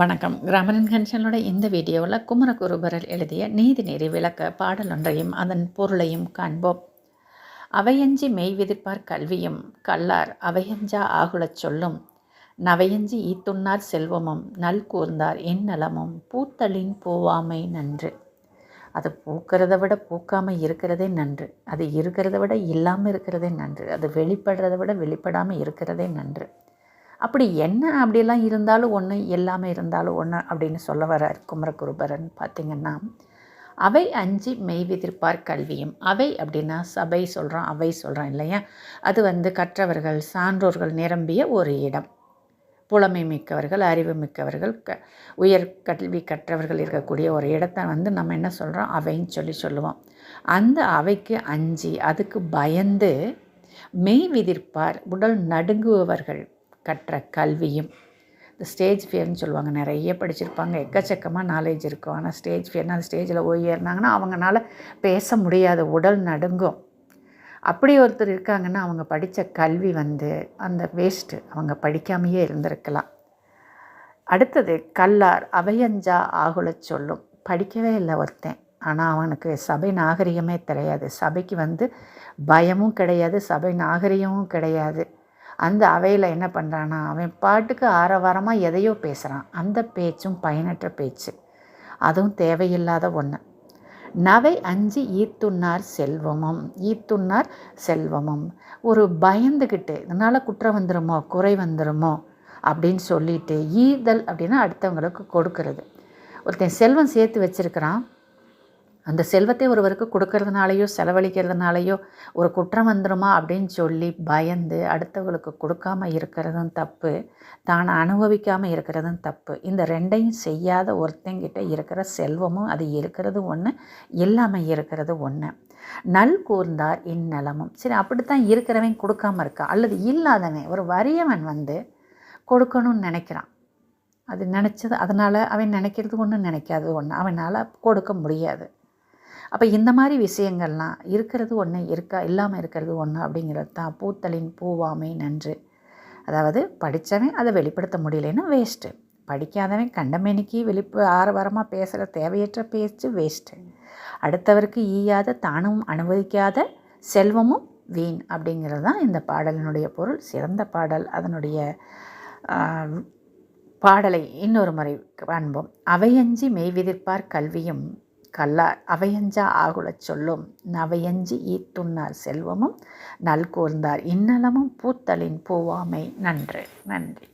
வணக்கம். கிராமரின் கன்ஷனோட இந்த வீடியோவில் குமரகுருபரர் எழுதிய நீதிநெறி விளக்க பாடல் ஒன்றையும் அதன் பொருளையும் காண்போம். அவையஞ்சி மெய்விதிப்பார் கல்வியும் கல்லார் அவையஞ்சா ஆகுலச் சொல்லும். நவையஞ்சி ஈத்துண்ணார் செல்வமும் நல் கூர்ந்தார் என் நலமும் பூத்தளின் பூவாமை நன்று. அது பூக்கிறத விட பூக்காமல் இருக்கிறதே நன்று. அது இருக்கிறத விட இல்லாமல் இருக்கிறதே நன்று. அது வெளிப்படுறத விட வெளிப்படாமல் இருக்கிறதே நன்று. அப்படி என்ன அப்படிலாம் இருந்தாலும் ஒன்று எல்லாமே இருந்தாலும் ஒன்று அப்படின்னு சொல்ல வர்றார் குமரகுருபரன் பார்த்திங்கன்னா அவை அஞ்சு மெய்விதிர்ப்பார் கல்வியும். அவை அப்படின்னா சபை சொல்கிறோம் அவை சொல்கிறோம் இல்லையா? அது வந்து கற்றவர்கள் சான்றோர்கள் நிரம்பிய ஒரு இடம். புலமை மிக்கவர்கள் அறிவு மிக்கவர்கள் க உயர் கல்வி கற்றவர்கள் இருக்கக்கூடிய ஒரு இடத்த வந்து நம்ம என்ன சொல்கிறோம் அவைன்னு சொல்லி சொல்லுவோம். அந்த அவைக்கு அஞ்சு அதுக்கு பயந்து மெய் விதிர்ப்பார் உடல் நடுங்குபவர்கள். கற்ற கல்வியும். இந்த ஸ்டேஜ் ஃபியர்னு சொல்லுவாங்க. நிறைய படிச்சிருப்பாங்க. எக்கச்சக்கமாக நாலேஜ் இருக்கும். ஆனால் ஸ்டேஜ் ஃபியர்னால் அந்த ஸ்டேஜில் போய் ஏறினாங்கன்னா அவங்களால பேச முடியாத உடல் நடுங்கும். அப்படி ஒருத்தர் இருக்காங்கன்னா அவங்க படித்த கல்வி வந்து அந்த வேஸ்ட்டு அவங்க படிக்காமையே இருந்திருக்கலாம். அடுத்தது கல்லார் அவையஞ்சா ஆகுல சொல்லும். படிக்கவே இல்லை ஒருத்தன். ஆனால் அவனுக்கு சபை நாகரிகமே தெரியாது. சபைக்கு வந்து பயமும் கிடையாது. சபை நாகரிகமும் கிடையாது. அந்த அவையில் என்ன பண்ணுறான்னா அவன் பாட்டுக்கு ஆரவாரமாக எதையோ பேசுகிறான் அந்த பேச்சும் பயனற்ற பேச்சு. அதுவும் தேவையில்லாத ஒன்று நவை அஞ்சு ஈத்துண்ணார் செல்வமும் ஈத்துண்ணார் செல்வமும். ஒரு பயந்துக்கிட்டு இதனால் குற்றம் வந்துடுமோ குறை வந்துடுமோ அப்படின்னு சொல்லிட்டு ஈதல் அப்படின்னா அடுத்தவங்களுக்கு கொடுக்கறது. ஒருத்தன் செல்வம் சேர்த்து வச்சுருக்கிறான். அந்த செல்வத்தை ஒருவருக்கு கொடுக்கறதுனாலையோ செலவழிக்கிறதுனாலையோ ஒரு குற்றம் வந்துடுமா அப்படின்னு சொல்லி பயந்து அடுத்தவங்களுக்கு கொடுக்காம இருக்கிறதும் தப்பு தான் அனுபவிக்காமல் இருக்கிறதும் தப்பு. இந்த ரெண்டையும் செய்யாத ஒருத்தங்கிட்ட இருக்கிற செல்வமும் அது இருக்கிறது ஒன்று இல்லாமல் இருக்கிறது ஒன்று நல் கூர்ந்தார் இந்நலமும். சரி அப்படித்தான் இருக்கிறவன் கொடுக்காம இருக்கா? அல்லது இல்லாதவன் ஒரு வறியவன் வந்து கொடுக்கணும்னு நினைக்கிறான். அது நினச்சது அதனால் அவன் நினைக்கிறது ஒன்று நினைக்காது ஒன்று அவனால் கொடுக்க முடியாது. அப்போ இந்த மாதிரி விஷயங்கள்லாம் இருக்கிறது ஒன்று இருக்கா இல்லாமல் இருக்கிறது ஒன்று அப்படிங்கிறது தான். பூத்தலின் பூவாமை நன்று. அதாவது படித்தவன் அதை வெளிப்படுத்த முடியலன்னா வேஸ்ட்டு படிக்காதவன் கண்டமேனிக்கு வெளிப்பு ஆரவாரமாக பேசுகிற தேவையற்ற பேச்சு வேஸ்ட்டு அடுத்தவருக்கு ஈயாத தானும் அனுமதிக்காத செல்வமும் வீண் அப்படிங்கிறது தான் இந்த பாடலினுடைய பொருள். சிறந்த பாடல். அதனுடைய பாடலை இன்னொரு முறை காண்போம் அவையஞ்சி மெய்விதிர்ப்பார் கல்வியும் கல்லார் அவையஞ்சா ஆகுலச் சொல்லும். நவையஞ்சி ஈத்துண்ணார் செல்வமும் நல்கூர்ந்தார் இன்னலமும் பூத்தலின் பூவாமை. நன்று நன்றி.